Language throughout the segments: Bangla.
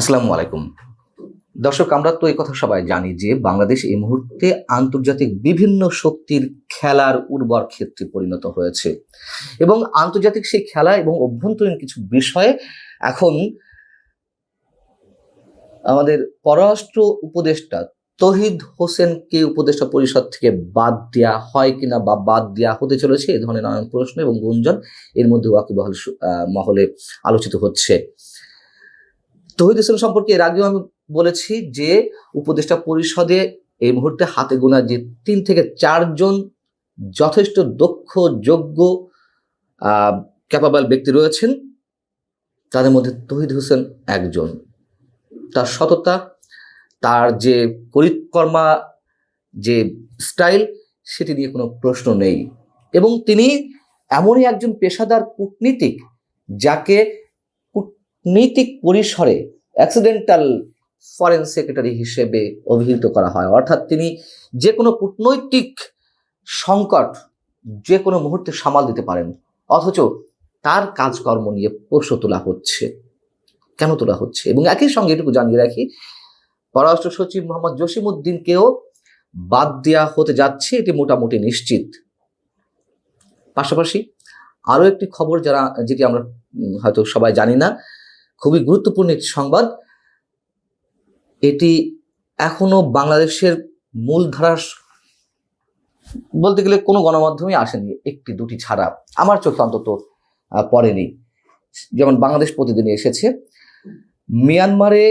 আসসালামু আলাইকুম। দর্শক, আমরা তো এই কথা সবাই জানি যে বাংলাদেশ এই মুহূর্তে আন্তর্জাতিক বিভিন্ন শক্তির খেলার উর্বর ক্ষেত্রে পরিণত হয়েছে এবং আন্তর্জাতিক সেই খেলা এবং অভ্যন্তরীণ কিছু বিষয়ে এখন আমাদের পররাষ্ট্র উপদেষ্টা তহিদ হোসেনকে উপদেষ্টা পরিষদ থেকে বাদ দেওয়া হয় কিনা বা বাদ দেওয়া হতে চলেছে এ ধরনের নানান প্রশ্ন এবং গুঞ্জন এর মধ্যে ওয়াকিবহাল মহলে আলোচিত হচ্ছে। তহিদ হোসেন সম্পর্কে এর আগেও আমি বলেছি যে উপদেষ্টা পরিষদে এই মুহূর্তে হাতে গোনা যে তিন থেকে চারজন যথেষ্ট দক্ষ, যোগ্য ক্যাপাবল ব্যক্তি রয়েছেন, তাদের মধ্যে তহিদ হোসেন একজন। তার সততা, তার যে পরিকর্মা, যে স্টাইল, সেটি নিয়ে কোনো প্রশ্ন নেই। এবং তিনি এমনই একজন পেশাদার কূটনীতিক যাকে কূটনীতিক পরিসরে অ্যাক্সিডেন্টাল ফরেন সেক্রেটারি হিসেবে অভিহিত করা হয়। অর্থাৎ তিনি যে কোনো কূটনৈতিক সংকট যে কোনো মুহূর্তে সামাল দিতে পারেন, অথচ তার কাজকর্ম নিয়ে প্রশ্ন তোলা হচ্ছে। কেন তোলা হচ্ছে? এবং একই সঙ্গে এটুকু জানিয়ে রাখি, পররাষ্ট্র সচিব মোহাম্মদ জসিমউদ্দিনকেও বাদ দেওয়া হতে যাচ্ছে, এটি মোটামুটি নিশ্চিত। পাশাপাশি আরও একটি খবর যারা, যেটি আমরা হয়তো সবাই জানি না খুবই গুরুত্বপূর্ণ একটি সংবাদ। এটি এখনও বাংলাদেশের মূলধারার বলতে গেলে কোনো গণমাধ্যমে আসেনি একটি দুটি ছাড়া। আমার চোখে অন্তত পড়েনি। যেমন বাংলাদেশ প্রতিদিনে এসেছে। মিয়ানমারে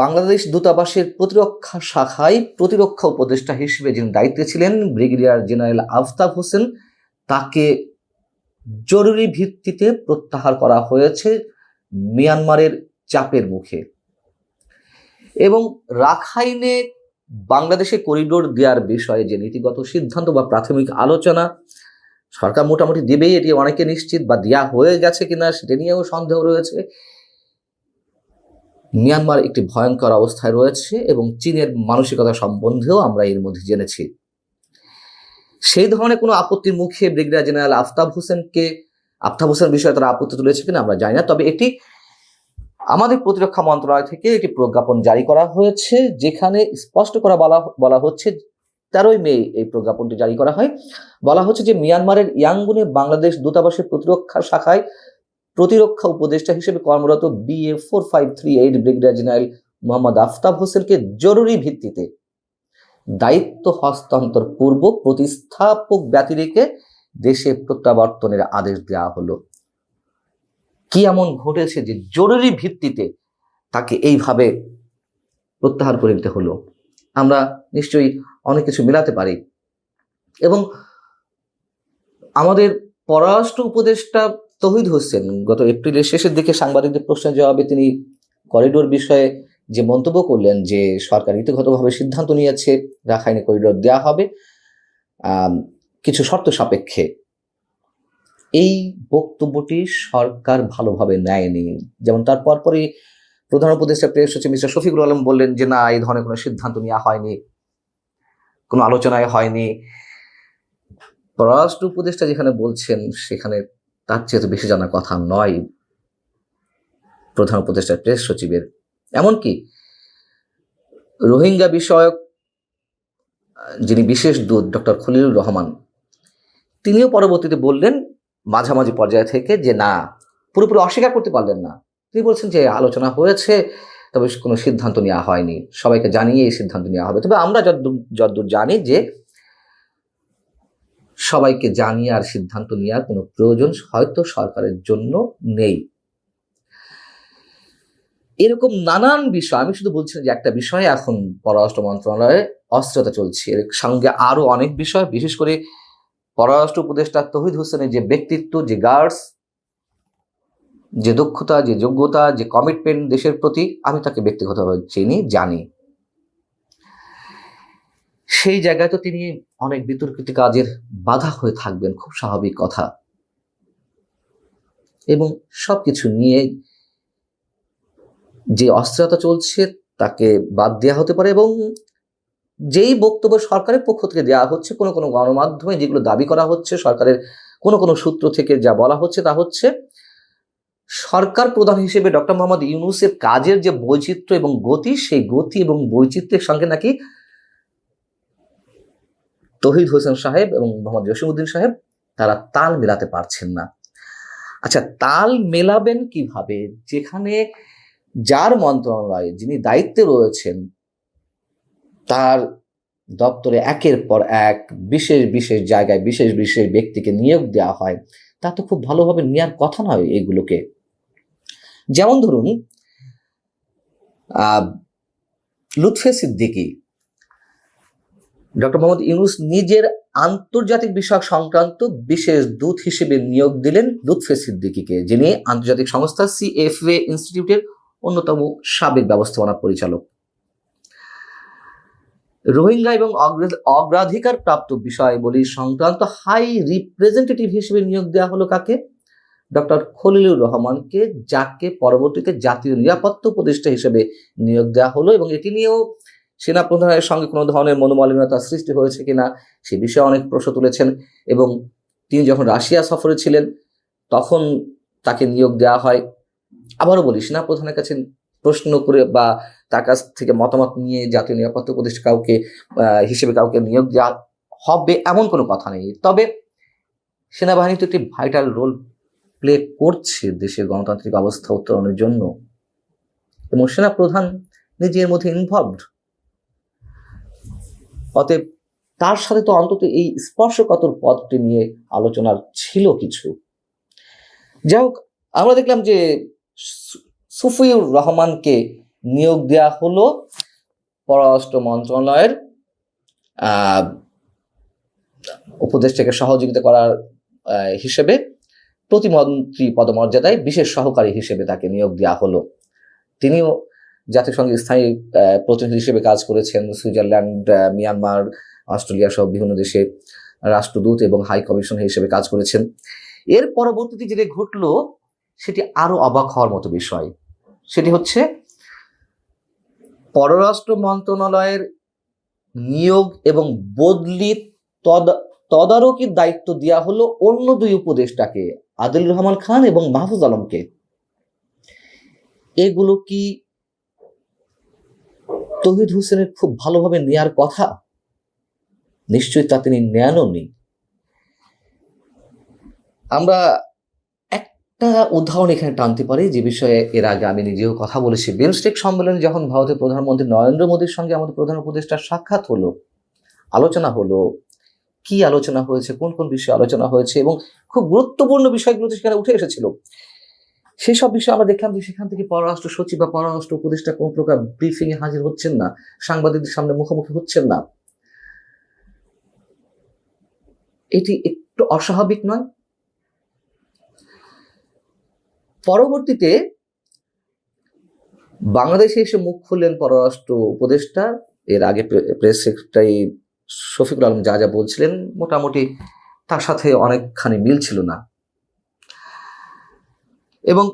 বাংলাদেশ দূতাবাসের প্রতিরক্ষা শাখায় প্রতিরক্ষা উপদেষ্টা হিসেবে যিনি দায়িত্বে ছিলেন, ব্রিগেডিয়ার জেনারেল আফতাব হোসেন, তাকে জরুরি ভিত্তিতে প্রত্যাহার করা হয়েছে। মিয়ানমারের চাপের মুখে। এবং রাখাইনে বাংলাদেশে করিডোর দেওয়ার বিষয়ে যে নীতিগত সিদ্ধান্ত বা প্রাথমিক আলোচনা, সরকার মোটামুটি দেবেই, এটি অনেকে নিশ্চিত বা দেওয়া হয়ে গেছে কিনা সেটা নিয়েও সন্দেহ রয়েছে। মিয়ানমার একটি ভয়ঙ্কর অবস্থায় রয়েছে এবং চীনের মানসিকতা সম্বন্ধেও আমরা এর মধ্যে জেনেছি। সেই ধরনের কোনো আপত্তির মুখে ব্রিগেডিয়ার জেনারেল আফতাব হোসেনকে আফতাব হোসেন বিষয়ে তারা আপত্তি তুলেছে কিনা আমরা জানি না। তবে এটি আমাদের প্রতিরক্ষা মন্ত্রণালয় থেকে একটি প্রজ্ঞাপন জারি করা হয়েছে, যেখানে স্পষ্ট করা বলা বলা হচ্ছে, তেরোই মে এই প্রজ্ঞাপনটি জারি করা হয়। বলা হচ্ছে যে মিয়ানমারের ইয়াঙ্গুনে বাংলাদেশ দূতাবাসের প্রতিরক্ষা শাখায় প্রতিরক্ষা উপদেষ্টা হিসেবে কর্মরত BA four five three eight brigadier general Mohammad Aftab হোসেনকে জরুরি ভিত্তিতে দায়িত্ব হস্তান্তর পূর্বক প্রতিস্থাপক ব্যতিরেকে দেশে প্রত্যাবর্তনের আদেশ দেওয়া হলো। কি এমন ঘটেছে যে জরুরি ভিত্তিতে তাকে এইভাবে প্রত্যাহার করে নিতে হলো? আমরা নিশ্চয়ই অনেক কিছু মেলাতে পারি। এবং আমাদের পররাষ্ট্র উপদেষ্টা তহিদ হোসেন গত এপ্রিলের শেষের দিকে সাংবাদিকদের প্রশ্নের জবাবে তিনি করিডোর বিষয়ে যে মন্তব্য করলেন যে সরকার নীতিগতভাবে সিদ্ধান্ত নিয়েছে, রাখাইনে করিডোর দেওয়া হবে কিছু শর্ত সাপেক্ষে। এই বক্তব্যটি সরকার ভালোভাবে নেয়নি। যেমন তার পরপরই প্রধান উপদেষ্টা প্রেস সচিব মিস্টার শফিকুল আলম বললেন যে, না, এই ধরনের কোনো সিদ্ধান্ত নেওয়া হয়নি। কোনো আলোচনায় হয়নি। পররাষ্ট্র উপদেষ্টা যেখানে বলছেন, সেখানে তার চেয়ে বেশি জানার কথা নয় প্রধান উপদেষ্টা প্রেস সচিবের। এমনকি রোহিঙ্গা বিষয়ক যিনি বিশেষ দূত, ডক্টর খলিলুর রহমান তিনিও পরবর্তীতে বললেন মাঝামাঝি পর্যায়ে থেকে যে, না, পুরোপুরি অস্বীকার করতে পারলেন না। তিনি বলছেন যে, আলোচনা হয়েছে, তবে কোনো সিদ্ধান্ত নেওয়া হয়নি। সবাইকে জানিয়ে এই সিদ্ধান্ত নেওয়া হবে। তবে আমরা যতদূর যতদূর জানি যে, সবাইকে জানিয়ে আর সিদ্ধান্ত নেওয়ার কোনো প্রয়োজন হয়তো সরকারের জন্য নেই। এরকম নানান বিষয়, আমি শুধু বলছি যে একটা বিষয়, এখন পররাষ্ট্র মন্ত্রণালয়ে অস্থিরতা চলছে। এর সঙ্গে আরও অনেক বিষয়, বিশেষ করে পররাষ্ট্র উপদেষ্টা তহিদ হোসেনের যে ব্যক্তিত্ব, যে গার্ডস যে দক্ষতা, যে যোগ্যতা, যে কমিটমেন্ট দেশের প্রতি, আমি তাকে ব্যক্তিগতভাবে চিনি, জানি। সেই জায়গায় তো তিনি অনেক বিতর্কিত কাজের বাধা হয়ে থাকবেন, খুব স্বাভাবিক কথা। এবং সবকিছু নিয়ে যে অস্থিরতা চলছে, তাকে বাদ দেওয়া হতে পারে এবং যেই বক্তব্য সরকারের পক্ষ থেকে দেওয়া হচ্ছে, কোনো কোনো গণমাধ্যমে যেগুলো দাবি করা হচ্ছে, সরকারের কোনো কোনো সূত্র থেকে যা বলা হচ্ছে তা হচ্ছে, সরকার প্রধান হিসেবে ডক্টর মোহাম্মদ ইউনুসের কাজের যে বৈচিত্র্য এবং গতি, সেই গতি এবং বৈচিত্র্যের সঙ্গে নাকি তহিদ হোসেন সাহেব এবং মোহাম্মদ জসিমউদ্দিন সাহেব, তারা তাল মেলাতে পারছেন না। আচ্ছা তাল মেলাবেন কীভাবে? যেখানে যার মন্ত্রণালয়ে, যিনি দায়িত্বে রয়েছেন তার দপ্তরে একের পর এক বিশেষ বিশেষ জায়গায় বিশেষ বিশেষ ব্যক্তিকে নিয়োগ দেওয়া হয়। তা তো খুব ভালোভাবে নেওয়ার কথা নয় এগুলোকে। যেমন ধরুন লুৎফে সিদ্দিকী। ডক্টর মোহাম্মদ ইউনুস নিজের আন্তর্জাতিক বিষয়ক সংক্রান্ত বিশেষ দূত হিসেবে নিয়োগ দিলেন লুৎফে সিদ্দিকীকে, যিনি আন্তর্জাতিক সংস্থা সিএফএ ইনস্টিটিউটের অন্যতম সাবেক ব্যবস্থাপনা পরিচালক। রোহিঙ্গা এবং অগ্রা- অগ্রাধিকার প্রাপ্ত বিষয়াবলী সংক্রান্ত হাই রিপ্রেজেন্টেটিভ হিসেবে নিয়োগ দেওয়া হলো কাকে? ডক্টর খলিলুর রহমানকে, যাকে পরবর্তীতে জাতীয় নিরাপত্তা উপদেষ্টা হিসেবে নিয়োগ দেওয়া হলো এবং এটি নিয়েও সেনা প্রধানের সঙ্গে কোনো ধরনের মনোমালিন্যতা সৃষ্টি হয়েছে কিনা সে বিষয়ে অনেক প্রশ্ন তুলেছেন এবং তিনি যখন রাশিয়া সফরে ছিলেন, তখন তাকে নিয়োগ দেওয়া হয়। আবারও বলি সেনা প্রধানের কাছে প্রশ্ন করে বা তার কাছ থেকে মতামত নিয়ে জাতীয় নিরাপত্তা উপদেষ্টা কাউকে হিসেবে কাউকে নিয়োগ দেওয়া হবে এমন কোনো কথা নেই। তবে সেনাবাহিনী তো একটি ভাইটাল রোল প্লে করছে দেশের গণতান্ত্রিক অবস্থা উত্তরণের জন্য। এবং সেনা প্রধান নিজের মধ্যে ইনভলভড অতএব তার সাথে তো অন্তত এই স্পর্শকাতর পদটি নিয়ে আলোচনার ছিল কিছু। যাই হোক, আমরা দেখলাম যে সুফিউর রহমানকে নিয়োগ দেওয়া হলো পররাষ্ট্র মন্ত্রণালয়ের উপদেষ্টাকে সহযোগিতা করার হিসেবে প্রতিমন্ত্রী পদমর্যাদায় বিশেষ সহকারী হিসেবে তাকে নিয়োগ দেওয়া হলো। তিনিও জাতিসংঘের স্থায়ী প্রতিনিধি হিসেবে কাজ করেছেন। সুইজারল্যান্ড মিয়ানমার, অস্ট্রেলিয়া সহ বিভিন্ন দেশে রাষ্ট্রদূত এবং হাই কমিশন হিসেবে কাজ করেছেন। এর পরবর্তীতে যেটা ঘটলো, সেটি আরও অবাক হওয়ার মতো বিষয়। সেটি হচ্ছে পররাষ্ট্র মন্ত্রণালয়ের নিয়োগ এবং বদলি তদ তদারকির দায়িত্ব দেওয়া হলো অন্য দুই উপদেষ্টাকে আদিল রহমান খান এবং মাহফুজ আলমকে। এগুলো কি তহিদ হোসেনের খুব ভালোভাবে নেয়ার কথা? নিশ্চয়ই তা তিনি নেয়ানও নি। আমরা একটা উদাহরণ এখানে টানতে পারি, যে বিষয়ে এর আগে আমি নিজেও কথা বলেছি। বিমস্টেক সম্মেলনে যখন ভারতের প্রধানমন্ত্রী নরেন্দ্র মোদীর সঙ্গে আমাদের প্রধান উপদেষ্টার সাক্ষাৎ হলো, আলোচনা হলো, কি আলোচনা হয়েছে, কোন কোন বিষয়ে আলোচনা হয়েছে এবং খুব গুরুত্বপূর্ণ বিষয়গুলো সেখানে উঠে এসেছিল। সেসব বিষয়ে আমরা দেখলাম যে সেখান থেকে পররাষ্ট্র সচিব বা পররাষ্ট্র উপদেষ্টা কোন প্রকার ব্রিফিং এ হাজির হচ্ছেন না, সাংবাদিকদের সামনে মুখোমুখি হচ্ছেন না। এটি একটু অস্বাভাবিক নয় পরবর্তীতে বাংলাদেশে এসে মুখ খুললেন পররাষ্ট্র উপদেষ্টা। এর আগে প্রেস সেক্রেটারি শফিকুল আলম যা যা বলছিলেন, মোটামুটি তার সাথে অনেকখানি মিল ছিল না। এবং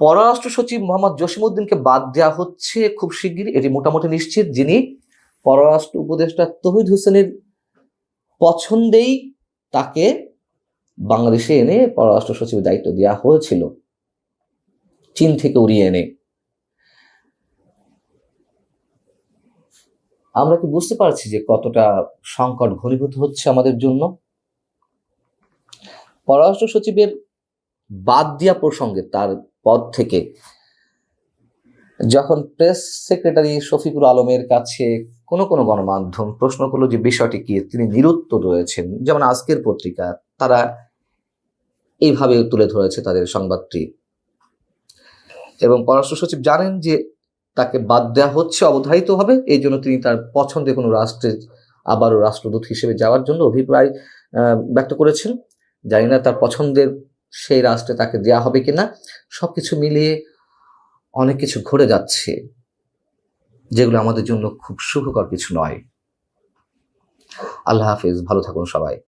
পররাষ্ট্র সচিব মোহাম্মদ জসিমউদ্দিনকে বাদ দেওয়া হচ্ছে খুব শিগগিরই, এটি মোটামুটি নিশ্চিত যিনি পররাষ্ট্র উপদেষ্টা তহিদ হোসেনের পছন্দেই তাকে বাংলাদেশে এনে পররাষ্ট্র সচিবের দায়িত্ব দেওয়া হয়েছিল। চীন থেকে উড়িয়ে এনে। আমরা কি বুঝতে পারছি যে কতটা সংকট ঘনীভূত হচ্ছে আমাদের জন্য? পররাষ্ট্র সচিবের বাদ দেওয়া প্রসঙ্গে তার পদ থেকে, যখন প্রেস সেক্রেটারি শফিকুল আলমের কাছে কোনো কোনো গণমাধ্যম প্রশ্ন করল যে বিষয়টি কি, তিনি নিরুত্তর রয়েছেন। যেমন আজকের পত্রিকা, তারা এইভাবে তুলে ধরেছে তাদের সংবাদটি। এবং পররাষ্ট্র সচিব জানেন যে তাকে বাদ দেওয়া হচ্ছে, অবধারিত হবে। এই জন্য তিনি তার পছন্দের কোনো রাষ্ট্রে আবারও রাষ্ট্রদূত হিসেবে যাওয়ার জন্য অভিপ্রায় ব্যক্ত করেছেন। জানি না তার পছন্দের সেই রাষ্ট্রে তাকে দেওয়া হবে কিনা। সব কিছু মিলিয়ে অনেক কিছু ঘটে যাচ্ছে, যেগুলো আমাদের জন্য খুব সুখকর কিছু নয়। আল্লাহ হাফিজ, ভালো থাকুন সবাই।